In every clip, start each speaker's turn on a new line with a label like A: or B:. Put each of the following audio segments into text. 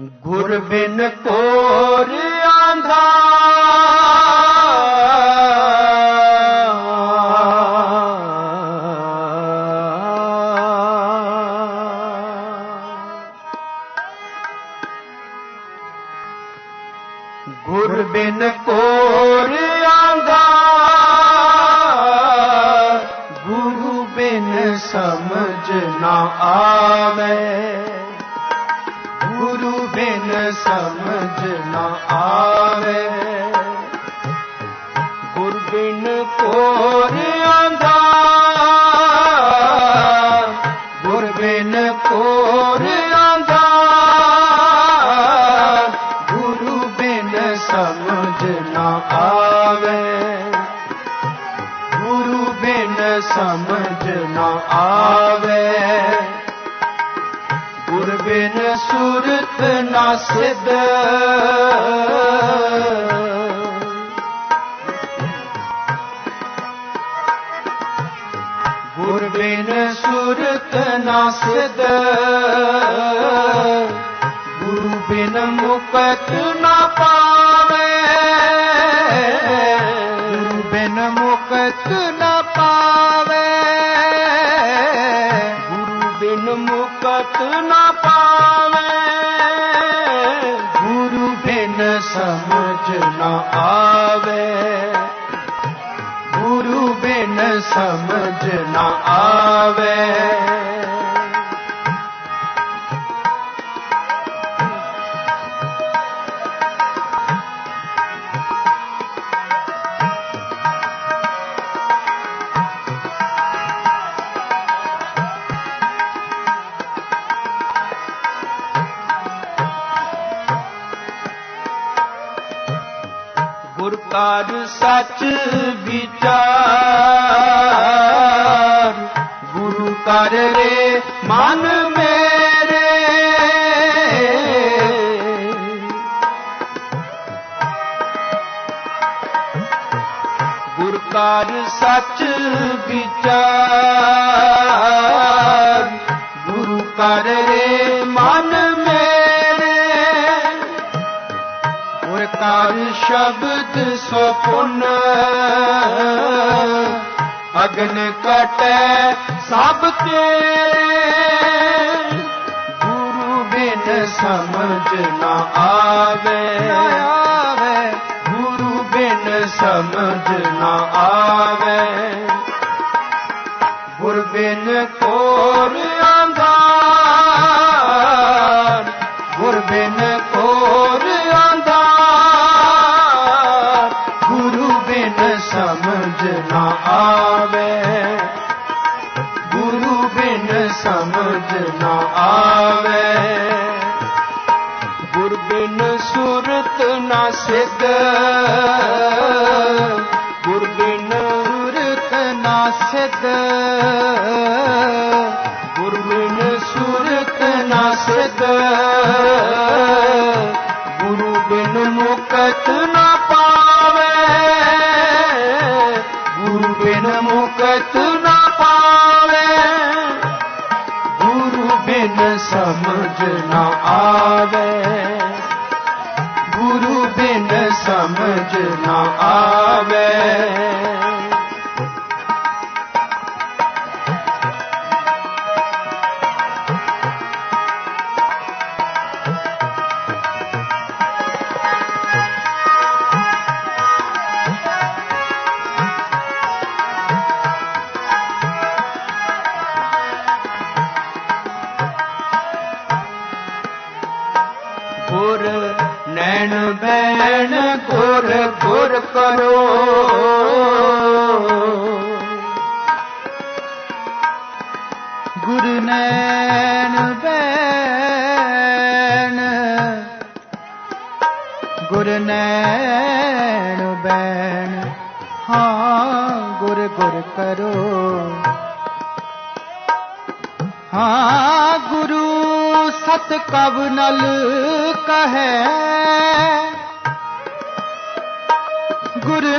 A: ਗੁਰ ਬਿਨ ਕੋਰ ਆਂਧਾ। ਗੁਰ ਬਿਨ ਕੋਰ ਆਂਧਾ। ਗੁਰੂ ਬਿਨ ਸਮਝ ਨਾ ਆਵੇ। ਬਿਨ ਸਮਝ ਨਾ ਆਵੇ। ਗੁਰ ਬਿਨ ਕੋਰ ਆਂਦਾ ਗੁਰ ਬਿਨ ਕੋਰ ਆਂਦਾ ਗੁਰੂ ਬਿਨ ਸਮਝ ਨਾ ਆਵੇ। ਗੁਰੂ ਬਿਨ ਸਮਝ ਨਾ ਆਵੇ। ਸਿਧ। ਗੁਰ ਬਿਨ ਸੁਰਤ ਨਾ ਸਿਧ। ਗੁਰੂ ਬਿਨ ਮੁਕਤ ਨਾ ਪਾਵੇ। ਗੁਰੂ ਬਿਨ ਮੁਕਤ ਨਾ ਪਾਵੇ। ਗੁਰੂ ਬਿਨ ਮੁਕਤ ਨਾ ਸਮਝ ਨਾ ਆਵੇ। ਗੁਰ ਕਾਜ ਸੱਚ ਵਿਚਾਰ ਕਰ ਰੇ ਮਨ ਮੇਰੇ। ਗੁਰ ਕਾਰ ਸੱਚ ਵਿਚਾਰ, ਗੁਰੂ ਕਰ ਰੇ ਮਨ ਮੇਰੇ। ਗੁਰ ਕਾਰ ਸ਼ਬਦ ਸੁਪੁਨ ਅਗਨ ਕਟੈ ਸਭ ਤੇਰੇ। ਗੁਰੂ ਬਿਨ ਸਮਝ ਨਾ ਆਵੇ। ਆਵੇ ਗੁਰੂ ਬਿਨ ਸਮਝ ਨਾ ਆਵੇ। ਗੁਰ ਬਿਨ ਕੋਰ ਸੁਰਤ ਨਾ ਸਿਧ ਗੁਰ ਬਿਨ ਸੁਰਤ ਨਾ ਸਿਧ ਗੁਰ ਬਿਨ ਸੁਰਤ ਨਾ ਸਿਧ ਗੁਰੂ ਬਿਨ ਮੁਕਤ ਨਾ ਪਾਵੇ। ਗੁਰੂ ਬਿਨ ਮੁਕਤ ਨਾ ਪਾਵੇ। ਗੁਰੂ ਬਿਨ ਸਮਝ ਨਾ ਆਵੇ। ਨਾ ਗੁਰ ਨੈਣ ਬੈਣ। ਗੁਰ
B: ਬੈਣ। ਹਾਂ, ਗੁਰ ਗੁਰ ਕਰੋ। ਹਾਂ, ਗੁਰੂ ਸਤ ਕਬ ਨਲ ਕਹੈ। ਗੁਰ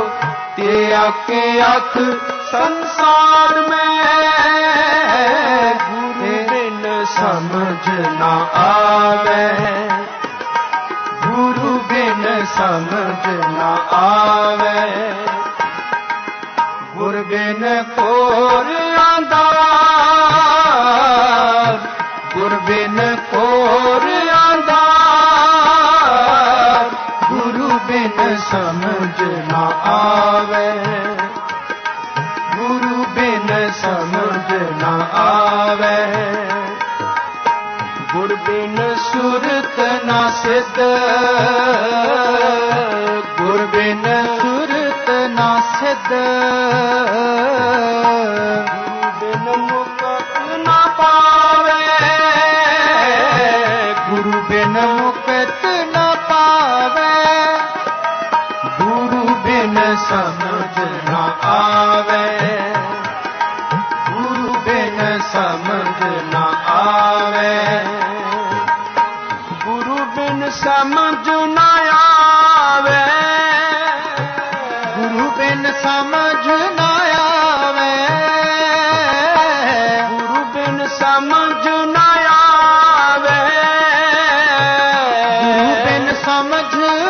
A: ਤੇ ਆਕੇ ਅਖ ਸੰਸਾਰ ਮੈਂ ਗੁਰੂ ਬਿਨ ਸਮਝ ਨਾ ਆਵੇ। ਗੁਰੂ ਬਿਨ ਸਮਝ ਨਾ ਆਵੇ। ਗੁਰ ਬਿਨ ਗੁਰ ਬਿਨ ਸੁਰਤ ਨਾ ਸਿਧ। ਗੁਰ ਬਿਨ
B: ਸੁਰਤ ਨਾ ਸਿਧ।
A: ਬਿਨ ਸਮਝ ਨਾ ਆਵੇ। ਗੁਰੂ ਬਿਨ ਸਮਝ ਨਾ ਆਵੇ। ਗੁਰੂ ਬਿਨ ਸਮਝ ਨਾ ਆਵੇ।
B: ਗੁਰੂ ਬਿਨ ਸਮਝ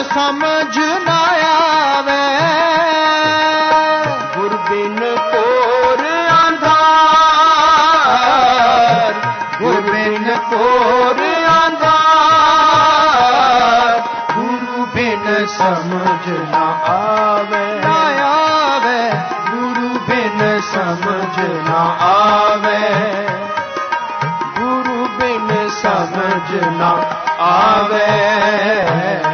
A: ਬਿਨ ਸਮਝ ਨਾ ਆਵੇ।
B: ਗੁਰ ਬਿਨ
A: ਕੋਰ ਅੰਧਾਰ। ਗੁਰ ਬਿਨ ਕੋਰ ਅੰਧਾਰ। ਗੁਰੂ ਬਿਨ ਸਮਝ ਨਾ ਆਵੇ।
B: ਨਾ ਆਵੇ।
A: ਗੁਰੂ ਬਿਨ ਸਮਝ ਨਾ ਆਵੇ। ਸਮਝ ਨਾ ਆਵੇ।